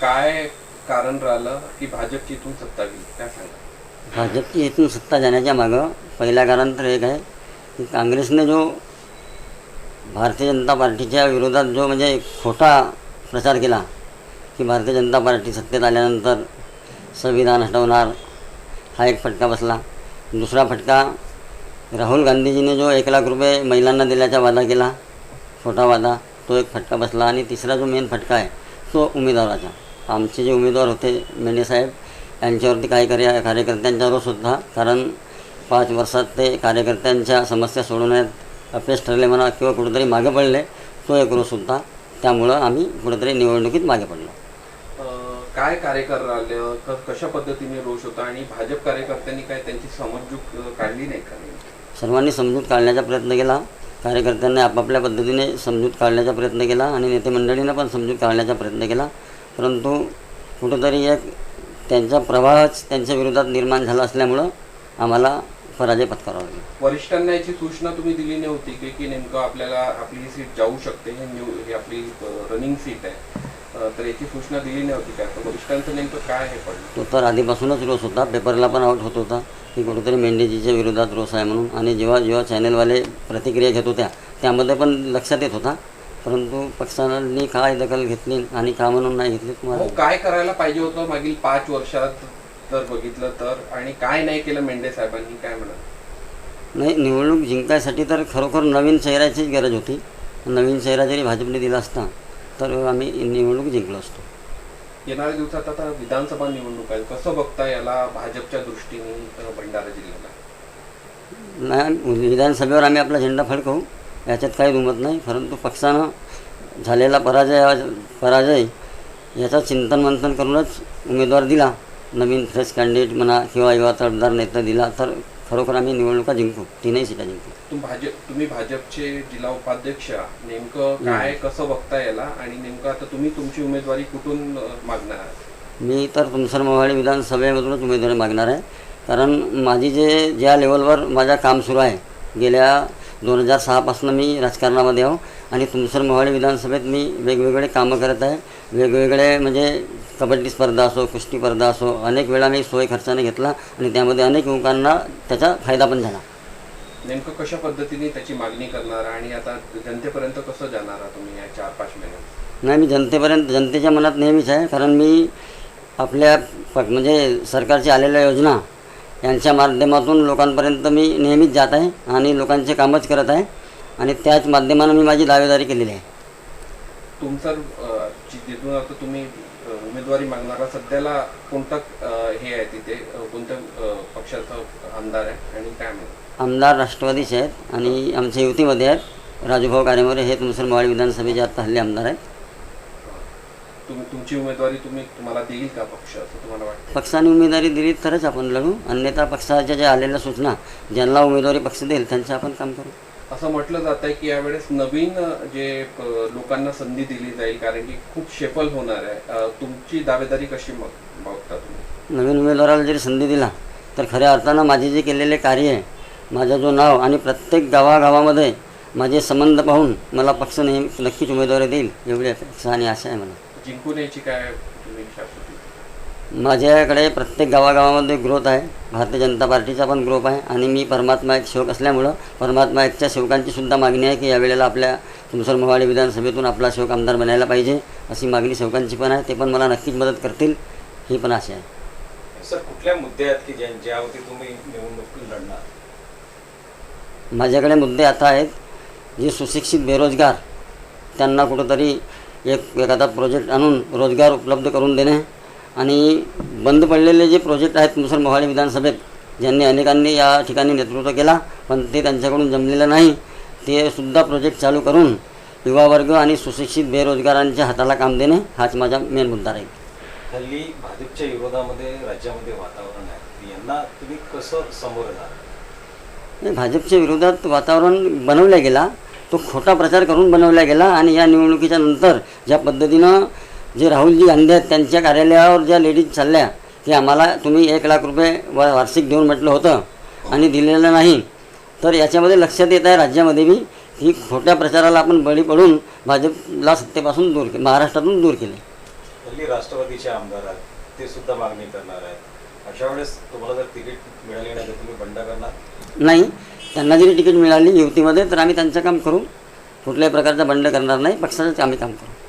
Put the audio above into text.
काय कारण राहिलं की भाजपची इथून सत्ता गेली? काय सांगा? भाजपची इथून सत्ता जाण्याच्या मागं पहिला कारण तर एक आहे की काँग्रेसने जो भारतीय जनता पार्टीच्या विरोधात जो म्हणजे खोटा प्रचार केला की भारतीय जनता पार्टी सत्तेत आल्यानंतर संविधान हटवणार हा एक फटका बसला. दुसरा फटका राहुल गांधीजीने जो एक लाख रुपये महिलांना दिल्याचा वादा केला छोटा वादा तो एक फटका बसला. आणि तिसरा जो मेन फटका आहे तो उमेदवाराचा. आमचे जे उमेदवार होते मेंढे साहेब यांच्यावरती काही कार्य कार्यकर्त्यांचा रोष होता कारण पाच वर्षात ते कार्यकर्त्यांच्या समस्या सोडवण्यात अपयश ठरले म्हणा किंवा कुठेतरी मागे पडले तो एक होता त्यामुळं आम्ही कुठेतरी निवडणुकीत मागे पडलो. काय कार्यकर क- कशा पद्धतीने रोष होता? आणि भाजप कार्यकर्त्यांनी काय त्यांची समजूक अं, काढली नाही का? सर्वांनी समजूत काढण्याचा प्रयत्न केला. कार्यकर्त्यांनी आपापल्या पद्धतीने समजूत काढण्याचा प्रयत्न केला आणि नेते मंडळीनं पण समजूत काढण्याचा प्रयत्न केला. परंतु कुठंतरी एक त्यांचा प्रवाहच त्यांच्या विरोधात निर्माण झाला असल्यामुळं आम्हाला पराजय पत्करावा लागला. वरिष्ठांना याची सूचना तुम्ही दिली नव्हती की की नेमकं आपल्याला आपली ही सीट जाऊ शकते हे न्यू ही आपली रनिंग सीट आहे. तर याची सूचना दिली नव्हती का? तर वरिष्ठांचं नेमकं काय हे पडलं तो तर आधीपासूनच रोष होता. पेपरला पण आउट होत होता की कुठेतरी मेंढेजीच्या विरोधात रोष आहे म्हणून. आणि जेव्हा जेव्हा चॅनलवाले प्रतिक्रिया घेत होत्या त्यामध्ये पण लक्षात येत होता. परंतु पक्षांनी काय दखल घेतली आणि का म्हणून नाही घेतली तुम्हाला? हो काय करायला पाहिजे होतं मागील पाच वर्षात जर बघितलं तर? आणि काय नाही केलं मेंढे साहेबांनी काय म्हणा नाही निवडणूक जिंकायसाठी तर खरोखर नवीन चेहऱ्याचीच गरज होती. नवीन चेहरा जरी भाजपने दिला असता तर आम्ही निवडणूक जिंकलो असतो. येणाऱ्या दिवसात आता विधानसभा निवडणूक आहे. कसं बघता याला भाजपच्या दृष्टीने भंडारा जिल्ह्याला? नाही विधानसभेवर आम्ही आपला झेंडा फडकवू. याच्यात काही दुमत नाही परंतु पक्षानं झालेला पराजय पराजय याचा चिंतन मंथन करूनच उमेदवार दिला. नवीन फ्रेश कॅन्डिडेट म्हणा किंवा युवा तडफदार नेता दिला तर खरोखर आम्ही निवडणुका जिंकू तीनही सीटा जिंकू. तुम भाजप तुम्ही भाजपचे जिल्हा उपाध्यक्ष. नेमकं काय कसं बघता याला? आणि नेमकं आता तुम्ही तुमची उमेदवारी कुठून मागणार आहात? मी तर तुमसर मोहाळी विधानसभेमधूनच उमेदवारी मागणार आहे. कारण माझी जे ज्या लेवलवर माझं काम सुरू आहे गेल्या दोन हजार सहापासून मी राजकारणामध्ये आहो. आणि तुमसर मोहाळी विधानसभेत मी वेगवेगळे कामं करत आहे. वेगवेगळे म्हणजे कबड्डी स्पर्धा असो कुस्ती स्पर्धा असो अनेक वेळा मी सोय खर्चाने घेतला आणि त्यामध्ये अनेक युवकांना त्याचा फायदा पण झाला. नेमकं कशा पद्धतीने त्याची मागणी करणार आणि आता जनतेपर्यंत कसं जाणार तुम्ही या चार पाच महिन्यात? नाही मी जनतेपर्यंत जनतेच्या मनात नेहमीच आहे. कारण मी आपल्या म्हणजे सरकारच्या आलेल्या योजना यांच्या माध्यमातून लोकांपर्यंत मी नेहमीच जात आहे आणि लोकांचे कामच करत आहे. आणि त्याच माध्यमानं मी माझी दावेदारी केलेली आहे. तुमचं जिथून आता तुम्ही उमेदवारी मागणारा सध्याला कोणतं हे आहे तिथे कोणत्या पक्षाचा आमदार आहे आणि काय आमदार राष्ट्रवादीचे आहेत आणि आमच्या युतीमध्ये आहेत. राजूभाऊ कारेमोरे हे तुमसर मोहाळी विधानसभेचे आत्ता हल्ले आमदार आहेत. तुम्ही तुमची उमेदवारी तुम्ही तुम्हाला देईल का पक्ष? असं तुम्हाला वाटतं पक्षाने उमेदवारी दिली तरच आपण लढू. अन्यथा पक्षाच्या ज्या आलेल्या सूचना ज्यांना उमेदवारी पक्ष देईल त्यांचं आपण काम करू. असं म्हटलं जात आहे की यावेळेस नवीन जे लोकांना संधी दिली जाईल कारण की खूप शेफल होणार आहे. तुमची दावेदारी कशी मग बघता तुम्ही? नवीन उमेदवाराला जरी संधी दिला तर खऱ्या अर्थानं माझे जे केलेले कार्य आहे माझं जो नाव आणि प्रत्येक गावागावामध्ये माझे संबंध पाहून मला पक्ष नेहमी नक्कीच उमेदवारी देईल एवढी अपेक्षा आणि आशा आहे मला. जिंकून यायची काय तुम्ही माझ्याकडे प्रत्येक गावागावामध्ये ग्रोथ आहे. भारतीय जनता पार्टीचा पण ग्रोथ आहे आणि मी परमात्मा एक सेवक असल्यामुळं परमात्मा एकच्या सेवकांची सुद्धा मागणी आहे की यावेळेला आपल्या तुमसर मोहाडी विधानसभेतून आपला सेवक आमदार बनायला पाहिजे अशी मागणी सेवकांची पण आहे. ते पण मला नक्कीच मदत करतील ही पण आशा आहे. सर कुठल्या मुद्दे आहेत की ज्या ज्यावरती तुम्ही निवडणूक लढणार? माझ्याकडे मुद्दे आता आहेत जे सुशिक्षित बेरोजगार त्यांना कुठंतरी एक एखादा प्रोजेक्ट आणून रोजगार उपलब्ध करून देणे. आणि बंद पडलेले जे प्रोजेक्ट आहेत मुसर मोहाळी विधानसभेत ज्यांनी अनेकांनी या ठिकाणी नेतृत्व केला पण ते त्यांच्याकडून जमलेलं नाही. ते सुद्धा प्रोजेक्ट चालू करून युवा वर्ग आणि सुशिक्षित बेरोजगारांच्या हाताला काम देणे हाच माझा मेन मुद्दा राहील. हल्ली भाजपच्या विरोधामध्ये राज्यामध्ये वातावरण आहे. यांना तुम्ही कसं समोर नाही, भाजपच्या विरोधात वातावरण बनवला गेला तो खोटा प्रचार करून बनवला गेला आणि या निवडणुकीच्या नंतर ज्या पद्धतीनं जे राहुलजी गांधी आहेत त्यांच्या कार्यालयावर ज्या लेडीज चालल्या की आम्हाला तुम्ही एक लाख रुपये वा वार्षिक देऊन म्हटलं होतं आणि दिलेलं नाही. तर याच्यामध्ये लक्षात येत आहे राज्यामध्ये बी की खोट्या प्रचाराला आपण बळी पडून भाजपला सत्तेपासून दूर के महाराष्ट्रातून दूर केले. हल्ली राष्ट्रवादीचे आमदार आहेत ते सुद्धा मागणी करणार आहेत. अशा वेळेस तुम्हाला जर तिकीट मिळाली नाही तर तुम्ही बंड करणार? नाही. त्यांना जरी तिकीट मिळाली युतीमध्ये तर आम्ही त्यांचं काम करू. कुठल्याही प्रकारचं बंड करणार नाही. पक्षाचंच आम्ही काम करू.